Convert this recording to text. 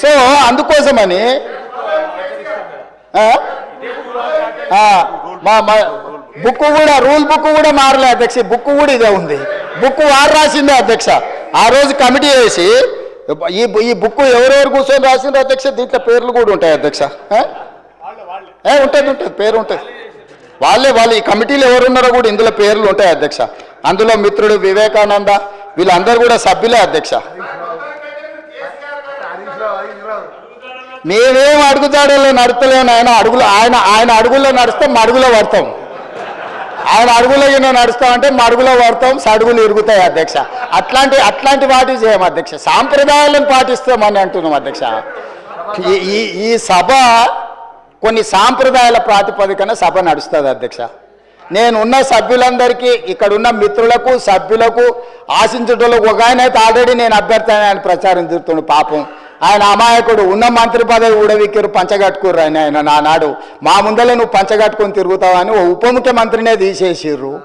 So అందుకోసమని మా మా బుక్ కూడా రూల్ బుక్ కూడా మారలే అధ్యక్ష బుక్ కూడా ఇదే ఉంది. బుక్ వారు రాసిందే అధ్యక్ష. ఆ రోజు కమిటీ వేసి ఈ ఈ బుక్ ఎవరెవరు కూర్చొని రాసిండ్రు అధ్యక్ష దీంట్లో పేర్లు కూడా ఉంటాయి అధ్యక్ష. ఏ ఉంటుంది ఉంటుంది పేరు ఉంటుంది. వాళ్ళే వాళ్ళు ఈ కమిటీలో ఎవరున్నారో కూడా ఇందులో పేర్లు ఉంటాయి అధ్యక్ష. అందులో మిత్రుడు వివేకానంద వీళ్ళందరూ కూడా సభ్యులే అధ్యక్ష. మేమేం అడుగుతాడో నడతలేను ఆయన అడుగులు ఆయన ఆయన అడుగుల్లో నడుస్తాం మడుగులో పడతాం. ఆయన అడుగులో ఈయన నడుస్తామంటే మడుగులో పడతాం సడుగులు ఇరుగుతాయి అధ్యక్ష. అట్లాంటి అట్లాంటి వాటి చేయం అధ్యక్ష. సాంప్రదాయాలను పాటిస్తామని అంటున్నాం అధ్యక్ష. ఈ- ఈ సభ కొన్ని సాంప్రదాయాల ప్రాతిపదికన సభ నడుస్తుంది అధ్యక్ష. నేను ఉన్న సభ్యులందరికీ ఇక్కడ ఉన్న మిత్రులకు సభ్యులకు ఆశించడంలో ఒక ఆయన అయితే ఆల్రెడీ నేను అభ్యర్థి అని ఆయన ప్రచారం తిరుగుతుండు పాపం. ఆయన అమాయకుడు ఉన్న మంత్రి పదవి ఊడవిక్కిరు పంచగట్టుకుర్రు ఆయన ఆయన నానాడు మా ముందలే నువ్వు పంచగట్టుకొని తిరుగుతావని ఓ ఉప ముఖ్యమంత్రినే తీసేసిర్రు.